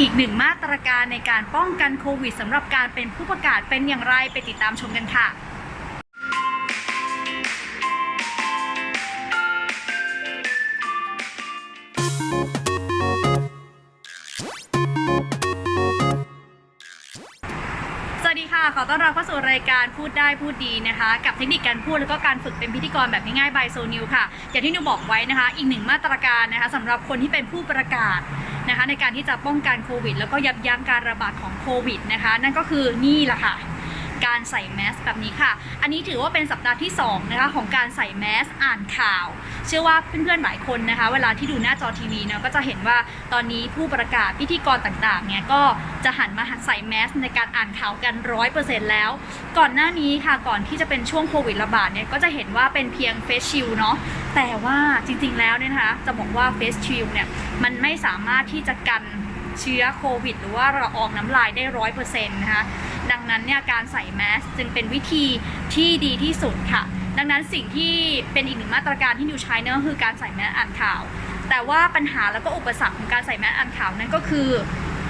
อีกหนึ่งมาตรการในการป้องกันโควิดสำหรับการเป็นผู้ประกาศเป็นอย่างไรไปติดตามชมกันค่ะ ขอต้อนรับเข้าสู่รายการพูดได้พูดดีนะคะ กับเทคนิคการพูดแล้วก็การฝึกเป็นพิธีกรแบบง่ายๆ by so new ค่ะ อย่างที่นิวบอกไว้นะคะ อีกหนึ่งมาตรการนะคะสำหรับคนที่เป็นผู้ประกาศนะคะ ในการที่จะป้องกันโควิด แล้วก็ยับยั้งการระบาดของโควิดนะคะ นั่นก็คือนี่แหละค่ะ การใส่แมสแบบนี้ค่ะ อันนี้ถือว่าเป็นสัปดาห์ที่2นะคะของการใส่แมสอ่านข่าว เชื่อว่าเพื่อนๆหลายคนนะคะ เวลาที่ดูหน้าจอทีวีเนาะก็จะเห็นว่าตอนนี้ผู้ประกาศพิธีกรต่างๆเนี่ยก็จะหันมาใส่แมสในการอ่านข่าวกันร้อยเปอร์เซ็นต์แล้ว ก่อนหน้านี้ค่ะก่อนที่จะเป็นช่วงโควิดระบาดเนี่ยก็จะเห็นว่าเป็นเพียงเฟสชิลเนาะแต่ว่าจริงๆแล้วเนี่ยนะคะจะบอกว่าเฟสชิลเนี่ยมันไม่สามารถที่จะกันเชื้อโควิด หรือว่าละอองน้ำลายได้ร้อยเปอร์เซ็นต์นะคะ ดังนั้นเนี่ยการใส่แมสจึงเป็นวิธีที่ดีที่สุดค่ะ ดังนั้นสิ่งที่เป็นอีกหนึ่งมาตรการที่นิวใช้เนี่ยก็คือการใส่แมสอ่านข่าว แต่ว่าปัญหาแล้วก็อุปสรรคของการใส่แมสอ่านข่าวนั้นก็คือ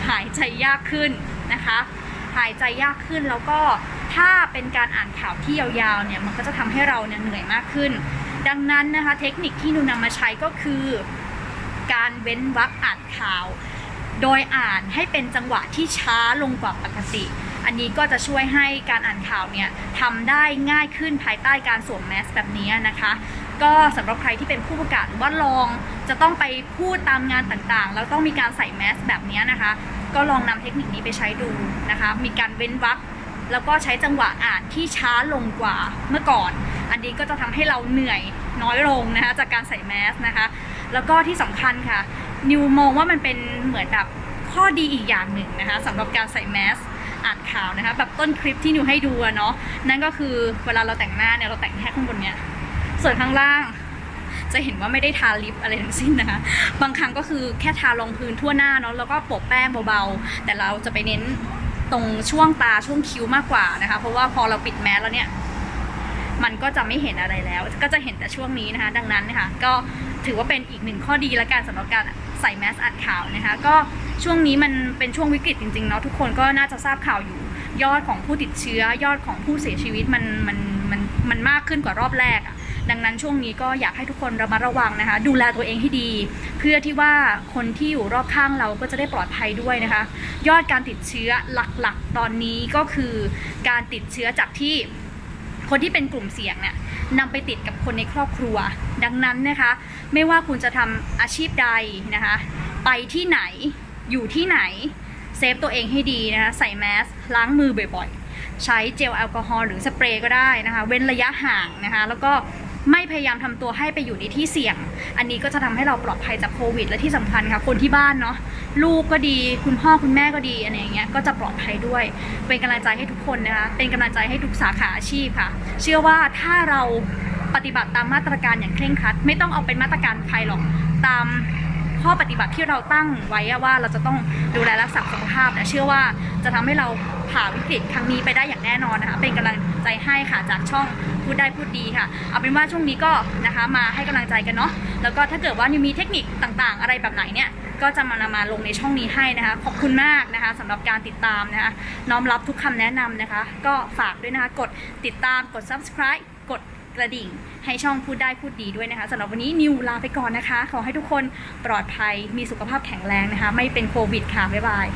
หายใจยากขึ้นนะคะ หายใจยากขึ้นแล้วก็ถ้าเป็นการอ่านข่าวที่ยาวๆเนี่ยมันก็จะทำให้เราเนี่ยเหนื่อยมากขึ้น ดังนั้นนะคะเทคนิคที่นิวนำมาใช้ก็คือการเว้นวรรคอ่านข่าว โดยอ่านให้เป็นจังหวะที่ช้าลงกว่าปกติ อันนี้ก็จะช่วยให้การอ่านข่าวเนี่ยทำได้ง่ายขึ้นภายใต้การสวมแมสแบบนี้นะคะก็สำหรับใครที่เป็นผู้ประกาศหรือว่าลองจะต้องไปพูดตามงานต่างๆ แล้วต้องมีการใส่แมสแบบนี้นะคะ ก็ลองนำเทคนิคนี้ไปใช้ดูนะคะ มีการเว้นวรรคแล้วก็ใช้จังหวะอ่านที่ช้าลงกว่าเมื่อก่อน อันนี้ก็จะทำให้เราเหนื่อยน้อยลงนะคะจากการใส่แมสนะคะ แล้วก็ที่สำคัญค่ะนิวมองว่ามันเป็นเหมือนแบบข้อดีอีกอย่างหนึ่งนะคะสำหรับการใส่แมส อ่านข่าวนะคะแบบต้นคลิปที่นิวให้ดูเนาะนั่นก็คือเวลาเราแต่งหน้าเนี่ยเราแต่งแค่ข้างบนเนี้ยส่วนข้างล่างจะเห็นว่าไม่ได้ทาลิปอะไรทั้งสิ้นนะคะ บางครั้งก็คือแค่ทารองพื้นทั่วหน้าเนาะแล้วก็โปะแป้งเบาๆ แต่เราจะไปเน้นตรงช่วงตาช่วงคิ้วมากกว่านะคะ เพราะว่าพอเราปิดแมสแล้วเนี่ย มันก็จะไม่เห็นอะไรแล้ว ก็จะเห็นแต่ช่วงนี้นะคะ ดังนั้นนะคะ ก็ถือว่าเป็นอีกหนึ่งข้อดีและการสำหรับการ ใส่แมสอ่านข่าวนะคะก็ช่วงนี้มันเป็นช่วงวิกฤตจริงๆเนาะทุกคนก็น่าจะทราบข่าวอยู่ ยอดของผู้ติดเชื้อยอดของผู้เสียชีวิตมันมันมันมันมากขึ้นกว่ารอบแรกอะดังนั้นช่วงนี้ก็อยากให้ทุกคนระมัดระวังนะคะ ดูแลตัวเองให้ดี เพื่อที่ว่าคนที่อยู่รอบข้างเราก็จะได้ปลอดภัยด้วยนะคะ ยอดการติดเชื้อหลักๆ ตอนนี้ก็คือการติดเชื้อจากที่ คนที่เป็นกลุ่มเสี่ยงเนี่ยนำไปติดกับคนในครอบครัว ดังนั้นนะคะ ไม่ว่าคุณจะทำอาชีพใดนะคะ ไปที่ไหนอยู่ที่ไหน เซฟตัวเองให้ดีนะคะใส่แมสล้างมือบ่อยๆ ใช้เจลแอลกอฮอล์หรือสเปรย์ก็ได้นะคะ เว้นระยะห่างนะคะ แล้วก็ไม่พยายามทำตัวให้ไปอยู่ในที่เสี่ยง อันนี้ก็จะทำให้เราปลอดภัยจากโควิด และที่สำคัญค่ะ คนที่บ้านเนาะ ลูกก็ดี คุณพ่อคุณแม่ก็ดีอะไรอย่างเงี้ยก็จะปลอดภัยด้วย เป็นกำลังใจให้ทุกคนนะคะเป็นกำลังใจให้ทุกสาขาอาชีพค่ะ เชื่อว่าถ้าเราปฏิบัติตามมาตรการอย่างเคร่งครัด ไม่ต้องเอาเป็นมาตรการใครหรอกตามข้อปฏิบัติที่เราตั้งไว้ว่าเราจะต้องดูแลรักษาสุขภาพและเชื่อว่าจะทำให้เราผ่าวิกฤตครั้งนี้ไปได้อย่างแน่นอนนะคะ เป็นกำลังใจให้ค่ะจากช่องพูดได้พูดดีค่ะ เอาเป็นว่าช่วงนี้ก็นะคะมาให้กำลังใจกันเนาะแล้วก็ถ้าเกิดว่ามีเทคนิคต่างๆ อะไรแบบไหนเนี่ย ก็จะมานำมาลงในช่องนี้ให้นะคะ ขอบคุณมากนะคะสำหรับการติดตามนะคะ น้อมรับทุกคำแนะนำนะคะ ก็ฝากด้วยนะคะ กดติดตามกด subscribe กดกระดิ่ง ให้ช่องพูดได้พูดดีด้วยนะคะสำหรับวันนี้นิวลาไปก่อนนะคะ ขอให้ทุกคนปลอดภัยมีสุขภาพแข็งแรงนะคะ ไม่เป็นโควิดค่ะ บ๊ายบาย